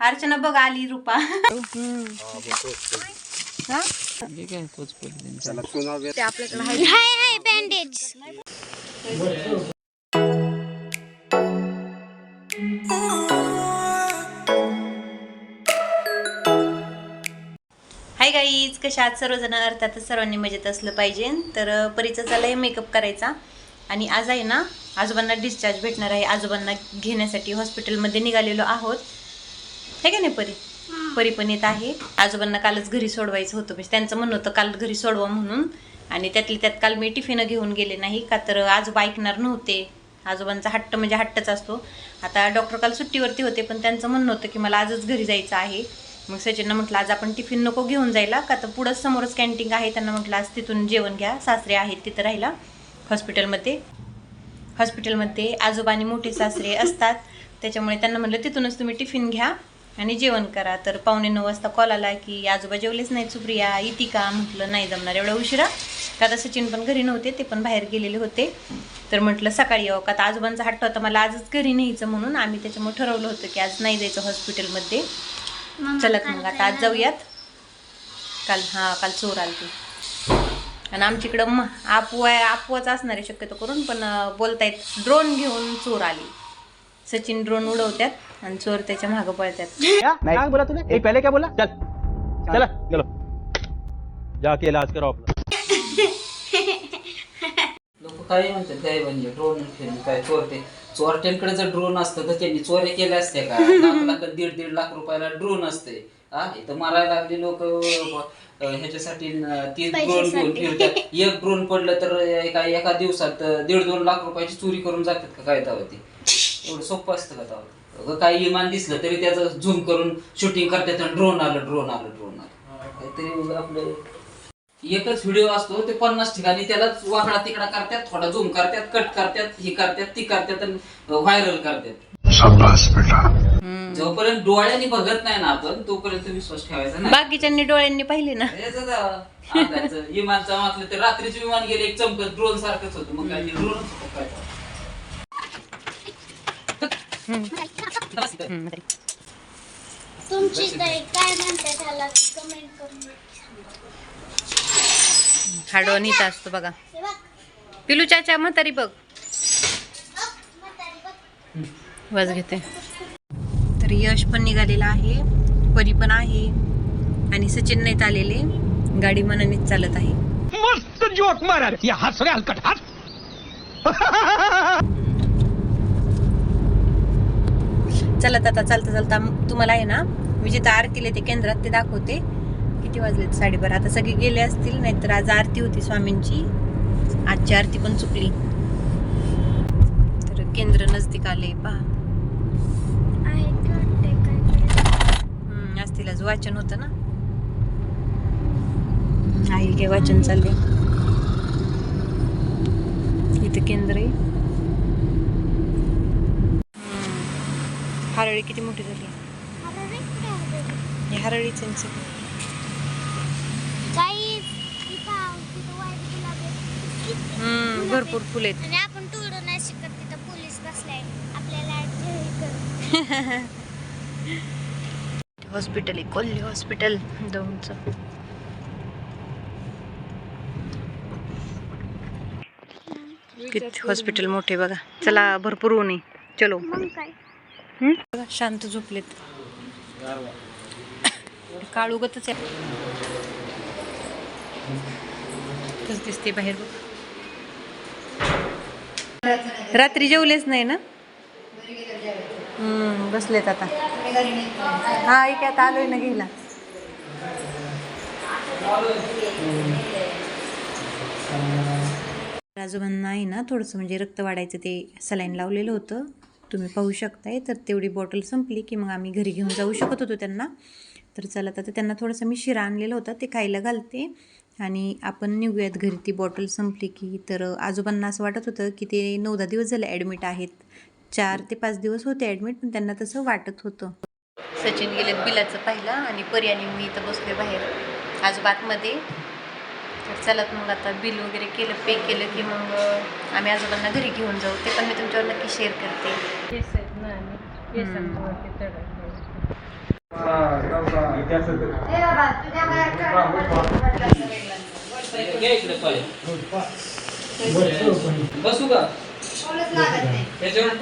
अर्चना बघ आली रुपा. आपल्याकडे हाय बँडेज हाय गाईज कशा आज सर्वजण? अर्थातच सर्वांनी मजेत असलं पाहिजे. तर परीचा चालाय मेकअप करायचा. आणि आज आहे ना आजोबांना डिस्चार्ज भेटणार आहे. आजोबांना घेण्यासाठी हॉस्पिटलमध्ये निघालेलो आहोत. हे का नाही परी? परी पण येत आहे. आजोबांना कालच घरी सोडवायचं होतं. म्हणजे त्यांचं म्हणणं होतं काल घरी सोडवा म्हणून. आणि त्यातली त्यात काल मी टिफिन घेऊन गेले नाही का तर आजोबा ऐकणार नव्हते. आजोबांचा हट्ट म्हणजे हट्टच असतो. आता डॉक्टर काल सुट्टीवरती होते पण त्यांचं म्हणणं होतं की मला आजच घरी जायचं आहे. मग सचिननं म्हटलं आज आपण टिफिन नको घेऊन जायला का तर पुढंच समोरच कॅन्टीन आहे. त्यांना म्हटलं आज तिथून जेवण घ्या सासरे आहेत तिथं राहिला हॉस्पिटलमध्ये हॉस्पिटलमध्ये आजोबा आणि मोठे सासरे असतात. त्याच्यामुळे त्यांना म्हटलं तिथूनच तुम्ही टिफिन घ्या आणि जेवण करा. तर पावणे नऊ वाजता कॉल आला की आजोबा जेवलेच नाही सुप्रिया. येते का? म्हटलं नाही जमणार. एवढा उशिरा. का आता सचिन पण घरी नव्हते ते पण बाहेर गेलेले होते. तर म्हटलं सकाळी यावं का? आजोबांचा हट्ट होता मला आजच घरी न्यायचं म्हणून आम्ही त्याच्यामुळे ठरवलं होतं की आज नाही जायचं हॉस्पिटलमध्ये चलत मग आता आज जाऊयात. काल हां काल चोर आलते. आणि आमच्याकडं म आपवा आपवाच असणार आहे शक्यतो करून पण बोलतायत ड्रोन घेऊन चोर आली. सचिन ड्रोन उडवतात आणि चोर त्याच्या मागं पळतात क्या क्या बोला तूने ए पहले क्या बोला चल. चला चलो जाके इलाज कराओ अपना लोक काय म्हणतात काय म्हणजे ड्रोन काय चोरते चोरट्यांकडे जर ड्रोन असतं तर त्यांनी चोऱ्या केल्या असत्या का? लाख लाख दीड दीड लाख रुपयाला ड्रोन असते हा इथं मारायला लागले लोक. ह्याच्यासाठी न- तीस ड्रोन घेऊन फिरतात. एक ड्रोन पडलं तर एका एका दिवसात दीड दोन लाख रुपयाची चोरी करून जातात का काय ते? एवढं सोपं असतं का तावं अगं काही विमान दिसलं तरी त्याचं झूम करून शूटिंग करतात आणि ड्रोन आलं ड्रोन आलं ड्रोन आलं. काहीतरी आपलं एकच व्हिडिओ असतो ते पन्नास ठिकाणी त्यालाच वाकडा तिकडा करतात थोडा झूम करतात कट करतात ही करतात ती करतात आणि व्हायरल करतात. जोपर्यंत डोळ्यांनी बघत नाही ना आपण तोपर्यंत विश्वास ठेवायचा नाही. बाकीच्यांनी डोळ्यांनी पाहिले ना. आता विमान चमकलं तर रात्रीचं विमान गेले एक चमकत ड्रोन सारखंच होतं. मग काय ड्रोन तुमची काय म्हणते त्याला कमेंट करून हा डोन इथं असतो बघा पिलू चाचा म्हातारी बघ वाज घेते तर यश पण निघालेला आहे परी पण आहे आणि सचिन नाहीत आलेले गाडी मनानेच चालत आहे. मस्त जोक मारा रे या हलकट हंस चलत आता चालता चालता तुम्हाला आहे ना मी जिथं आरतीला ते केंद्रात ते दाखवते. किती वाजले साडेबारा. आता सगळे गेले असतील नाहीतर आज आरती होती स्वामींची. आजची आरती पण चुकली. तर केंद्र नजदीक आले पहा. आहे आज वाचन होतं ना? आई काय वाचन चालले इथं केंद्र आहे हम्म. हरळी किती मोठी झाली आता रे कुठे आहे ते? ही हरळीच आहे सगळी. Guys, तिथं आहो, तिथं आहे. किती हम्म, गुलाब भरपूर आहे. फुले आहेत आपण तोडू नाही शकत तिथं पोलीस बसलाय आपल्याला करू. हॉस्पिटल आहे कोल्हे हॉस्पिटल दौंडचं किती हॉस्पिटल मोठे बघा चला भरपूर ऊन आहे चलो? बघा, शांत झोपलेत. काळू गतच आहे. दिसते बाहेर बघ. रात्री जेवलेच नाही ना? हम्म, बसलेत आता. हा एक आता आलोय ना घ्यायला. आजोबांना आहे ना थोडंसं म्हणजे रक्त वाढायचं ते सलाईन लावलेलं होतं. तुम्ही पाहू शकताय. तर तेवढी बॉटल संपली की मग आम्ही घरी घेऊन जाऊ शकत होतो त्यांना. तर चला आता त्यांना थोडंसं मी शिरा आणलेलं होतं ते खायला घालते. आणि आपण निघूयात घरी. ती बॉटल संपली की तर आजोबांना असं वाटत होतं की ते नऊ दहा दिवस झाले ॲडमिट आहेत. चार ते पाच दिवस होते ॲडमिट पण त्यांना तसं वाटत होतं. सचिन गेले बिलाचं पाहिलं आणि परी मी इथं बसले बाहेर. आजोबातमध्ये तर चलत मग आता बिल वगैरे केलं पे केलं की मग आम्ही आजोबांना घरी घेऊन जाऊ ते पण मी तुमच्यावर नक्की शेअर करते. बसू का त्याच्यावर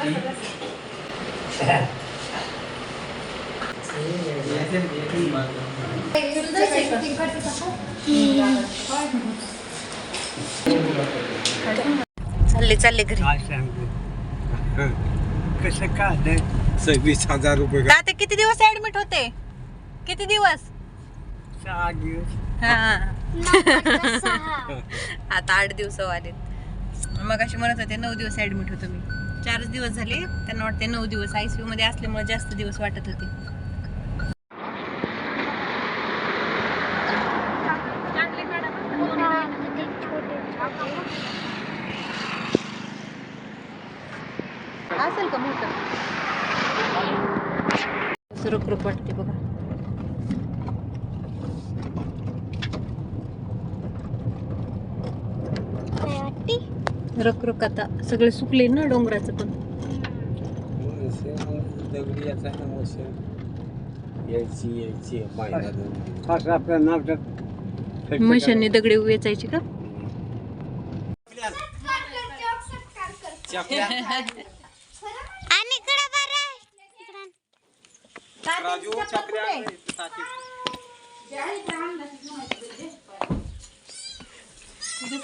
चालले चालले घरी. कसं काय सव्वीस हजार रुपये का? ताते किती दिवस ऍडमिट होते? किती दिवस? सहा दिवस. हा. आता आठ दिवस आलेत मग अशी म्हणत होते नऊ दिवस ऍडमिट होतो मी. चारच दिवस झाले त्यांना वाटते नऊ दिवस आयसीयू मध्ये असल्यामुळे जास्त दिवस वाटत होते उन्हाळ्यामध्ये छोटे छोटे असेल का मोठं सुरखरूप वाटते बघा काय वाटते रखरख आता सगळे सुकले ना डोंगराचं पण. मशांनी दगडे वेचायचे का?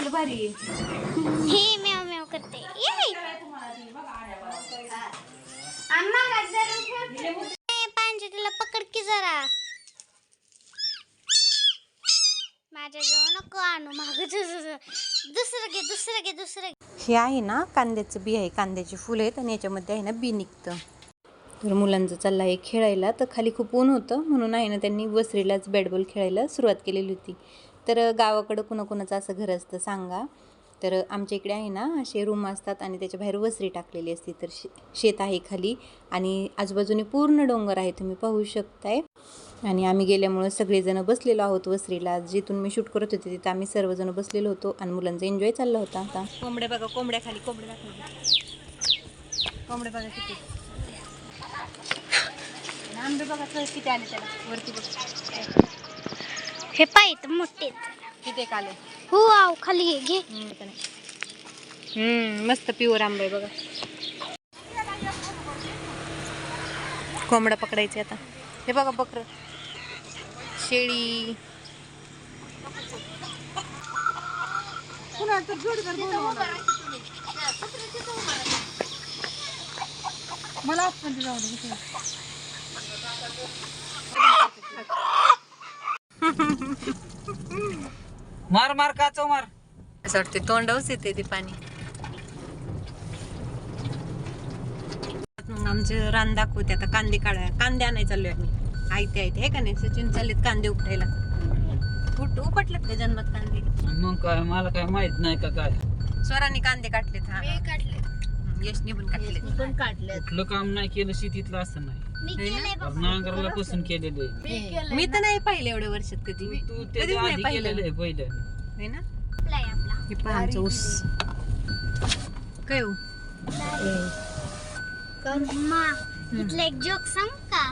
भारी हे करते. पकड की जरा. माझ्याजवळ नको आणू. माग दुसरं घे दुसरं घे दुसरं घे. हे आहे ना कांद्याचं बी आहे कांद्याचे फुलं आहेत आणि याच्यामध्ये आहे ना बी निघतं. तर मुलांचं चाललं आहे खेळायला तर खाली खूप ऊन होतं म्हणून आहे ना त्यांनी वसरीलाच बॅटबॉल खेळायला सुरुवात केलेली होती. तर गावाकडं कुणाकुणाचं असं घर असतं सांगा. तर आमच्या इकडे आहे ना असे रूम असतात आणि त्याच्या बाहेर वसरी टाकलेली असते. तर शे शेत आहे खाली आणि आजूबाजूने पूर्ण डोंगर आहे तुम्ही पाहू शकताय. आणि आम्ही गेल्यामुळं सगळेजण बसलेलो आहोत वसरीला. जिथून मी शूट करत होते तिथं आम्ही सर्वजण बसलेलो होतो आणि मुलांचा एन्जॉय चालला होता आता. कोंबड्या बघा कोंबड्या खाली कोंबड्या कोंबड्या बघा किती. आंबे बघा किती आले त्याला. वरती बघ. हे पाहिजे मोठे किती एक आले? हो आव खाली ये, घे. हम्म, मस्त प्युअर आंबा आहे बघा. कोंबडा पकडायचे आता. हे बघा बकर. शेळी. मला जाऊ दे मार मार काचव मार. असं वाटते तोंडावच येते ते पाणी. मग आमचे रान दाखवते आता कांदे काढाय कांदे आणायला चाललोय आम्ही. आयते आयते हे का नाही? सचिन चाललेत कांदे उपटायला. उठ उपटलेत का जन्मात कांदे? मग काय मला काय माहीत नाही का काय. स्वरांनी कांदे काढलेत हा. काढले यशने पण काढलेत. पण काढले कुठलं काम नाही केलं शेतीतलं असं नाही. मी केलंय बघ. तर नांगराला पासून केलेलं आहे. मी तर नाही पाहिले एवढ्या वर्षात कधी. तू कधीच त्याच्या नाही आधी पाहिलं. केलेलं आहे पहिलं. है ना? आपला आहे आपला. हे पहा आमचं ऊस. काय हो? मा. इथला एक जोक सांग का?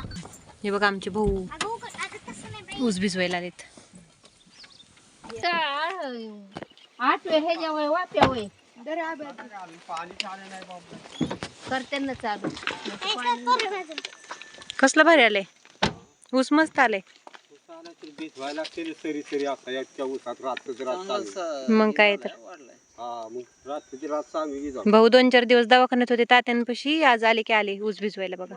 हे बघा आमचे भाऊ. अगं उघड अगं तसं नाही बाई. ऊस भिजवायला आलेत. आठ वेळ हे जेवळ वाप्या वय करते ना चालू कसलं भारी आलंय? ऊस मस्त चालू. मग काय तर? हा भाऊ दोन चार दिवस दवाखान्यात होते तात्यांपाशी आज आले की आले ऊस भिजवायला बघा.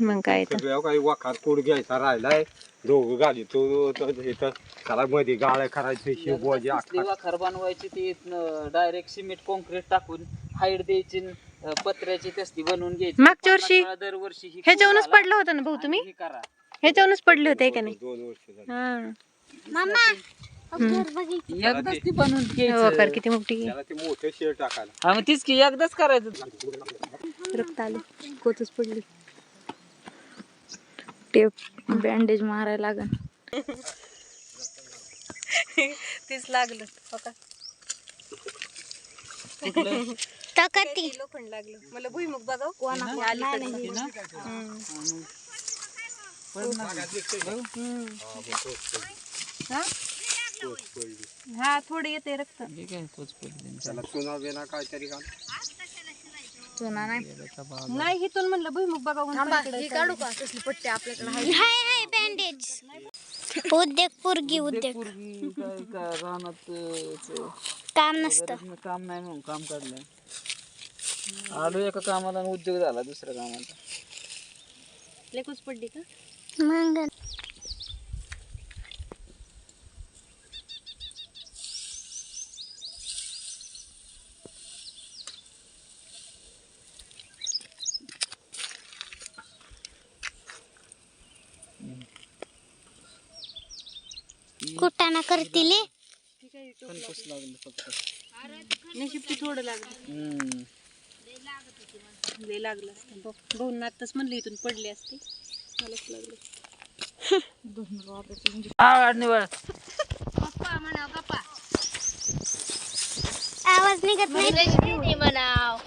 मग काय तर. सगळ्या काही वखार कोड घ्यायचा राहिलाय. दोघं गाडी तो तो इथं त्याला मध्ये गाळ करायचं शिवबोजी अख्खा वाखार बनवायची ती डायरेक्ट सिमेंट कॉन्क्रीट टाकून हाईट द्यायची पत्र्याची तस्ती बनवून घ्यायची. मागच्या वर्षी दरवर्षी ह्याच्यावरूनच पडलं होतं ना भाऊ तुम्ही? हे ह्याच्यावरूनच पडले होते का नाही? दोन वर्ष हा. एकदाच ती बनवून घ्यायचं. किती मोठी मोठे शेड टाकायला. हा मग तीच की एकदाच करायचं. रक्त आले कोतच पडली. टेप बँडेज मारायला लागन. तेच लागलं. तकती लोखंड लागलं. मला भुईमुग बघा कोणा हा थोडं येते रक्त. चुना बिना काहीतरी चुना नाही नाही हिथून म्हणलं भुईमुग बघा ऊन पलीकडे काढू का? तसली पट्टी आपल्याकडे आहे. हाय हाय बँडेज उद्योग पोरगी उद्योग रानात काम नसतं. काम नाही म्हणून काम आलो एका कामाला आणि उद्योग झाला दुसऱ्या कामाला. लेकूच पडली का? मग कुटाणा करतील. थोडं लागलं. लय लागलं असतं. आत्ताच म्हणलं इथून पडले असते. मलाच लागलं. आवाज निघत नाही. म्हणाव.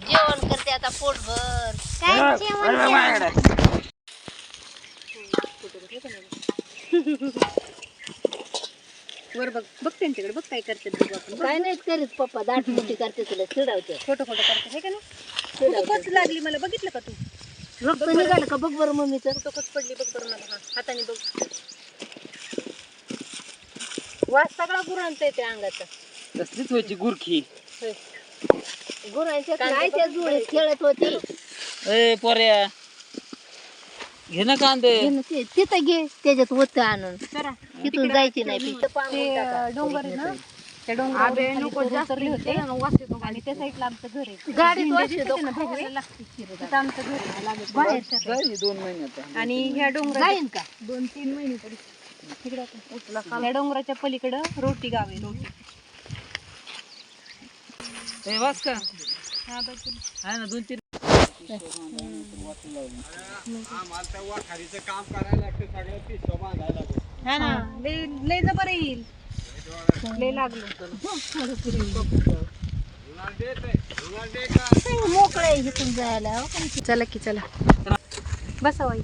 जेवण करते आता पोटभर. काय जेवण? वर बघ बघ त्यांच्याकडे बघ काय करतात बघ आपण काय नाही करीत पप्पा दाट मोठी करते तुला चिडावते. खोटं खोटं करतात हे का ना कुठं कच लागली मला बघितलं का तू? रक्त निघालं का? बघ बरं मम्मीचं कुठं कच पडली बघ बरं मला. हा हाताने बघ. वास सगळा गुरांचा येते अंगाचा. तसलीच व्हायची गुरखी. गुरांच्या काय त्या जुळे खेळत होती. ए पोऱ्या. घे ना कांदे. घे ना ते- तिथं घे त्याच्यात होत आणून. तिथून जायची नाही ती. डोंगर आहे ना? त्या होते. आणि त्या साईडला आमचं घर आहे. गाडीत वाजते तो तिथं आमचं घर आहे. बाहेरच्या जाईल हे दोन महिन्यात. आणि ह्या डोंगरा जाईन का? दोन तीन महिने तरी. तिकडे ह्या डोंगराच्या पलीकडं रोटी गाव आहे रोटी. वाच का? हा ना दोन तीन काम करायला लागतं सगळं बांधायला लागतं. हा ना. लय लय जबर येईल. लय लागलो. मोकळं इथून जायला. हो का? चला की चला. बसा वाई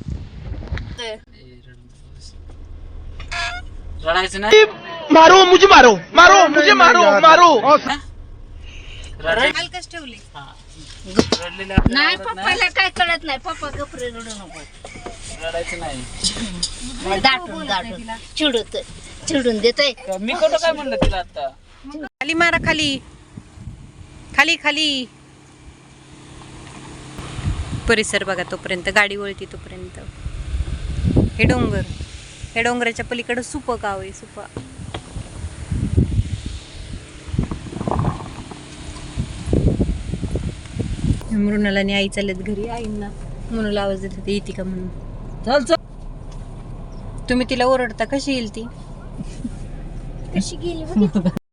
रडायचं नाही? मारो मुझे मारो. मारो मुझे मारो मारो. हलकच ठेवले. रडलेलं आपल्याला नाही आवडत पप्पाला काय कळत नाही. पप्पा गपरे रडू नको. रडायचं नाही. दाटून दाटून. चिडत चिडून देतोय. का- मी कुठं काय म्हणलं तिला आता? खाली मारा खाली. खाली खाली. परिसर बघा तोपर्यंत. गाडी वळती तोपर्यंत. हे डोंगर. हे डोंगराच्या पलीकडे सुप गाव आहे सुपा. मृणाला आणि आई चालत घरी आईंना म्हणून आवाज देत होते येते का म्हणून? चल चल. तुम्ही तिला ओरडता कशी येईल ती? कशी गेली?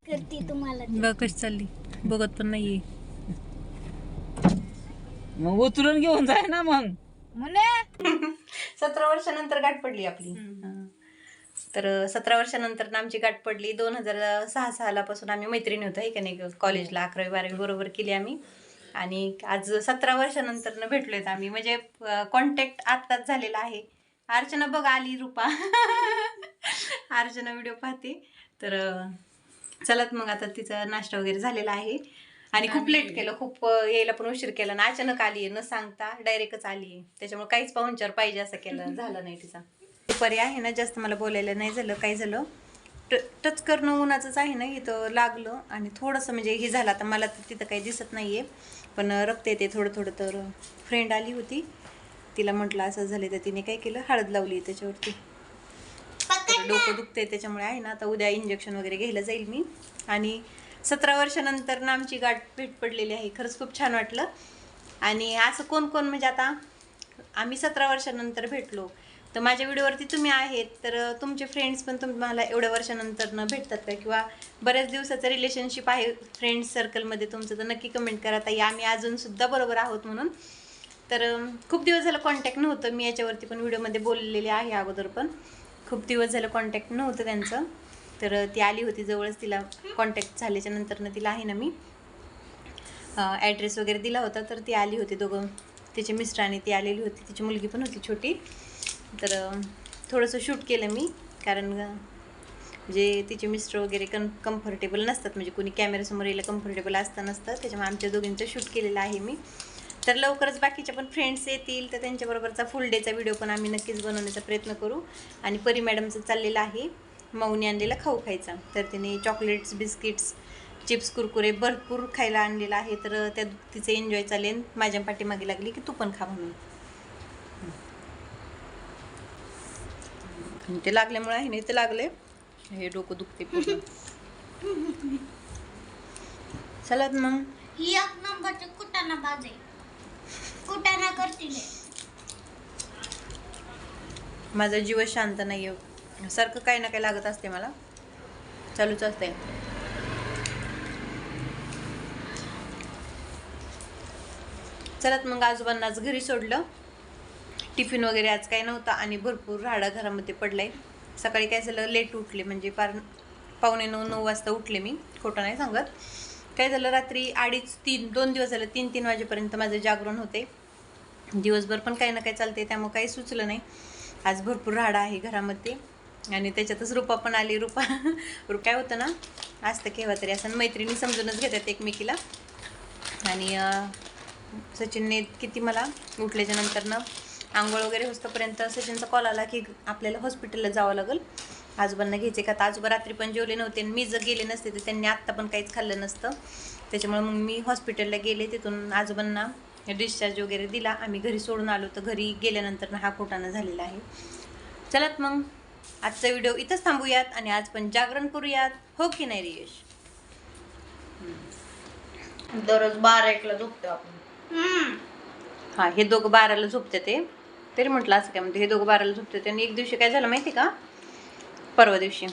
करते तुम्हाला बघ कशी चालली. बघत पण नाहीये. मग उचलून घेऊन जाय ना मग. सतरा वर्षानंतर गाठ पडली आपली. तर सतरा वर्षानंतर ना आमची गाठ पडली. दोन हजार सहा सहाला पासून आम्ही मैत्रिणी होतो आहे का नाही कॉलेजला अकरावी बारावी बरोबर केली आम्ही. आणि आज सतरा वर्षानंतर भेटलोय आम्ही. म्हणजे कॉन्टॅक्ट आत्ताच झालेला आहे. अर्चना बघ आली रूपा. अर्चना व्हिडिओ पाहते. तर चलत मग आता तिचा नाश्ता वगैरे झालेला आहे. आणि खूप लेट केलं. खूप यायला पण उशीर केला ना अचानक आली न सांगता डायरेक्टच आली त्याच्यामुळे काहीच पाहुणचार पाहिजे असं केलं. झालं नाही तिचा. दुपारी आहे ना जास्त मला बोलायला नाही झालं. काय झालं? ट- टच करणं उन्हाचंच आहे ना इथं लागलं आणि थोडंसं म्हणजे हे झालं. आता मला तर तिथं काही दिसत नाही आहे पण रक्त येते थोडं थोडं तर फ्रेंड आली होती. तिला म्हटलं असं झालं तर तिने काय केलं? हळद लावली त्याच्यावरती. डोकं दुखतंय त्याच्यामुळे आहे ना आता उद्या इंजेक्शन वगैरे घ्यायला जाईल मी. आणि सतरा वर्षानंतर ना आमची गाठ भेट पडलेली आहे. खरंच खूप छान वाटलं. आणि असं कोण कोण म्हणजे आता आम्ही सतरा वर्षानंतर भेटलो. तर माझ्या व्हिडिओवरती तुम्ही आहेत तर तुमचे फ्रेंड्स पण तुम्हाला एवढ्या वर्षानंतर न भेटतात का? किंवा बऱ्याच दिवसाचं रिलेशनशिप आहे फ्रेंड्स सर्कलमध्ये तुमचं तर नक्की कमेंट करा. ताई आम्ही अजूनसुद्धा बरोबर आहोत म्हणून. तर खूप दिवस झालं कॉन्टॅक्ट नव्हतं. मी याच्यावरती पण व्हिडिओमध्ये बोललेले आहे अगोदर पण. खूप दिवस झालं कॉन्टॅक्ट नव्हतं त्यांचं. तर ती आली होती जवळच. तिला कॉन्टॅक्ट झाल्याच्या नंतरनं तिला आहे ना मी ॲड्रेस वगैरे दिला होता. तर ती आली होती दोघं. तिचे मिस्टर आणि ती आलेली होती. तिची मुलगी पण होती छोटी. तर थोडंसं शूट केलं मी. कारण जे तिचे मिस्टर वगैरे कन कम्फर्टेबल नसतात. म्हणजे कोणी कॅमेऱ्यासमोर यायला कम्फर्टेबल असतं नसतं. त्याच्यामुळे आमच्या दोघींचं शूट केलेलं आहे मी. तर लवकरच बाकीच्या पण फ्रेंड्स येतील. तर त्यांच्याबरोबरचा फुल डेचा व्हिडिओ पण आम्ही नक्कीच बनवण्याचा प्रयत्न करू. आणि परी मॅडमचं चाललेलं आहे. माऊनी आणलेला खाऊ खायचा. तर तिने चॉकलेट्स बिस्किट्स चिप्स कुरकुरे भरपूर खायला आणलेलं आहे. तर त्या तिचं एन्जॉय चालेल माझ्या पाठीमागे लागली की तू पण खा म्हणून. ते लागल्यामुळे आहे नाही ते लागले. हे डोकं दुखते पूर्ण. चला मग. ही एक नंबरची कुटाणा बाजे कुटाणा करतील माझा जीव शांत नाही आहे सारखं काही ना काही लागत असते मला. चालूच असते. चलत मग आजोबांना आज घरी सोडलं. टिफिन वगैरे आज काही नव्हता आणि भरपूर राडा घरामध्ये पडला आहे सकाळी काय झालं लेट उठले म्हणजे पार पावणे नऊ नऊ वाजता उठले मी खोटं नाही सांगत. काय झालं रात्री अडीच तीन दोन दिवस झालं तीन तीन वाजेपर्यंत माझं जागरण होते. दिवसभर पण काही ना काही चालते त्यामुळे काही सुचलं नाही. आज भरपूर राडा आहे घरामध्ये आणि त्याच्यातच रुपा पण आली. रुपा रुपा काय होतं ना असतं केव्हा तरी असं मैत्रिणी समजूनच घेतात एकमेकीला. आणि सचिनने किती मला उठल्याच्या नंतरनं आंघोळ वगैरे होस्तपर्यंत सचिनचा कॉल आला की आपल्याला हॉस्पिटलला जावं लागेल. आजोबांना घ्यायचे का? आता आजोबा रात्री पण जेवले नव्हते आणि मी जर गेले नसते तर त्यांनी आत्ता पण काहीच खाल्लं नसतं. त्याच्यामुळे मग मी हॉस्पिटलला गेले. तिथून आजोबांना डिस्चार्ज वगैरे दिला. आम्ही घरी सोडून आलो. तर घरी गेल्यानंतर हा खोटानं झालेला आहे. चलत मग आजचा व्हिडिओ इथंच थांबूयात आणि आज पण जागरण करूयात. हो की नाही रियश दररोज बारा एकला झोपतो आपण. हा हे दोघं बाराला झोपते ते. तरी म्हटलं असं काय म्हणते. हे दोघं बाराला झोपते आणि एक दिवशी काय झालं माहिती का? परवा दिवशी.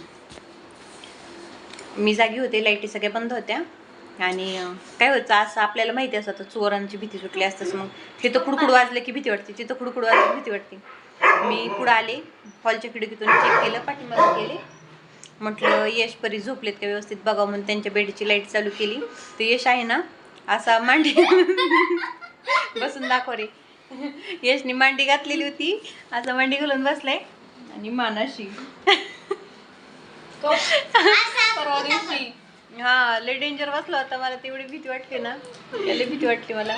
मी जागी होते. लाईटी सगळ्या बंद होत्या. आणि काय व्हायचं असं आपल्याला माहिती असतं. चोरांची भीती सुटली असतंच मग. तिथं कुडकुड वाजलं की भीती वाटते. तिथं कुडकुड वाजलं भीती वाटते. मी पुढं आले. हॉलच्या खिडकीतून चेक केलं. पाठीमागे गेले म्हटलं यश परी झोपलेत का व्यवस्थित? बघा म्हणून त्यांच्या बेडची लाइट चालू केली. तर यश आहे ना असा मांडी बसून दाखव रे. यशनी मांडी घातलेली होती. असा मांडी घालून बसलाय. आणि मानाशी. परवा दिवशी. हा लय डेंजर बसला होता. मला तेवढी भीती वाटली ना. लय भीती वाटली मला.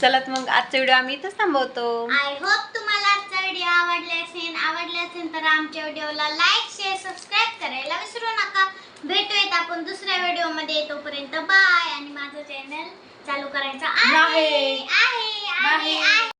चलात मग आजचा व्हिडिओ आम्ही इथंच थांबवतो. आय होप तुम्हाला आजचा व्हिडिओ आवडला असेल. आवडले असेल तर आमच्या व्हिडिओला लाईक शेअर सबस्क्राईब करायला विसरू नका. भेटूयात आपण दुसऱ्या व्हिडिओमध्ये तोपर्यंत बाय आणि माझं चॅनल चालू करायचं आहे. आहे. आहे आहे